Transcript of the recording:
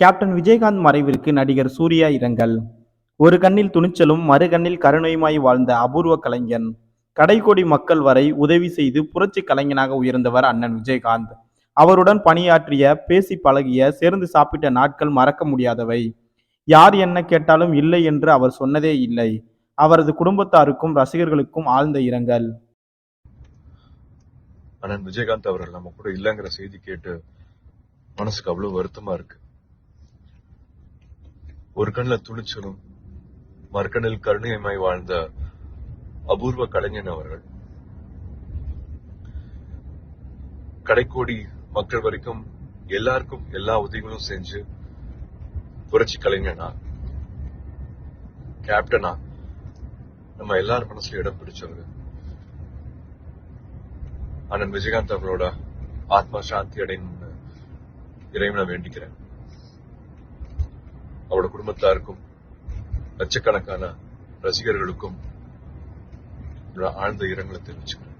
Captain Vijayakanth மறைவிற்கு நடிகர் சூர்யா இரங்கல். ஒரு கண்ணில் துணிச்சலும் மறு கண்ணில் கருணையுமாய் வாழ்ந்த அபூர்வ கலைஞன். கடைக்கோடி மக்கள் வரை உதவி செய்து புரட்சி கலைஞனாக உயர்ந்தவர் அண்ணன் விஜயகாந்த். அவருடன் பணியாற்றிய பேசி பழகிய சேர்ந்து சாப்பிட்ட நாட்கள் மறக்க முடியாதவை. யார் என்ன கேட்டாலும் இல்லை என்று அவர் சொன்னதே இல்லை. அவரது குடும்பத்தாருக்கும் ரசிகர்களுக்கும் ஆழ்ந்த இரங்கல். அண்ணன் விஜயகாந்த் அவர்கள் நம்ம கூட இல்லைங்கிற செய்தி கேட்டு மனசுக்கு அவ்வளவு வருத்தமா இருக்கு. ஒரு கண்ணில் துணிச்சலும் மறுக்கண்ணில் கருணையுமாய் வாழ்ந்த அபூர்வ கலைஞன் அவர்கள். கடைக்கோடி மக்கள் வரைக்கும் எல்லாருக்கும் எல்லா உதவிகளும் செஞ்சு புரட்சி கலைஞனா கேப்டனா நம்ம எல்லார் மனசுல இடம் பிடிச்சவர். அண்ணன் விஜயகாந்த் அவர்களோட ஆத்மா சாந்தி அடையணும்னு இறைவனை வேண்டிக்கிறேன். அவரோட குடும்பத்தாருக்கும் லட்சக்கணக்கான ரசிகர்களுக்கும் ஆழ்ந்த இரங்கலை தெரிவிச்சுக்கிறேன்.